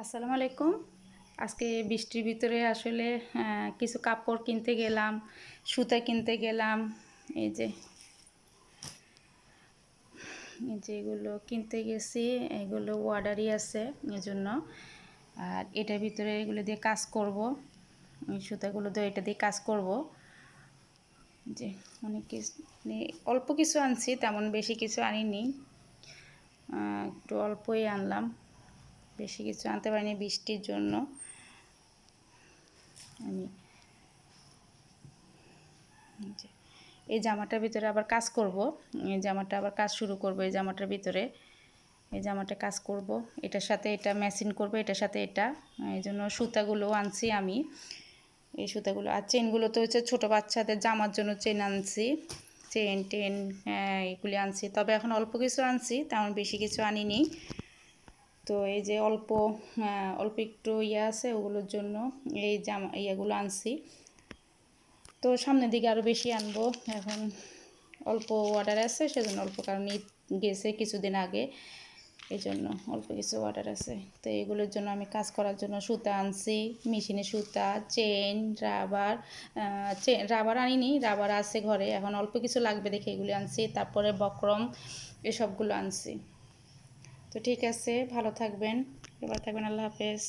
আসসালামু আলাইকুম। আজকে বৃষ্টির ভিতরে আসলে কিছু কাপড় কিনতে গেলাম, সুতা কিনতে গেলাম, এই যে এই যে এগুলো কিনতে গেছি, এগুলো অর্ডারই আছে এই জন্য আর এটার ভিতরে এগুলো দিয়ে কাজ করব, এই সুতাগুলো দিয়ে এটা দিয়ে কাজ করব। যে অনেক কিছু অল্প কিছু আনছি, তেমন বেশি কিছু আনিনি। একটু অল্পই আনলাম। বেশি কিছু আনতে পারিনি বৃষ্টির জন্য। আমি এই জামাটার ভিতরে আবার কাজ করব। এই জামাটা আবার কাজ শুরু করব এই জামাটার ভিতরে। এই জামাটা কাজ করব। এটার সাথে এটা মেশিন করব, এটার সাথে এটা। এই জন্য সুতাগুলো আনছি আমি। এই সুতাগুলো আর চেনগুলো তো হচ্ছে ছোটো বাচ্চাদের জামার জন্য চেন আনছি। চেন টেন হ্যাঁ এগুলি আনছি। তবে এখন অল্প কিছু আনছি, তেমন বেশি কিছু আনিনি। তো এই যে অল্প অল্প একটু ইয়ে আছে ওগুলোর জন্য এই জামা, ইয়েগুলো আনছি। তো সামনের দিকে আরও বেশি আনব। এখন অল্প অর্ডার আছে, সেজন্য অল্প, কারণ ঈদ গেছে কিছুদিন আগে। এই জন্য অল্প কিছু অর্ডার আছে। তো এগুলোর জন্য আমি কাজ করার জন্য সুতা আনছি মেশিনে সুতা চেন রাবার চেন রাবার আনিনি রাবার আছে ঘরে। এখন অল্প কিছু লাগবে দেখে এগুলি আনছি। তারপরে বক্রম, এসবগুলো আনছি। তো ঠিক আছে ভালো থাকবেন। এবার থাকবেন আল্লাহ হাফেজ।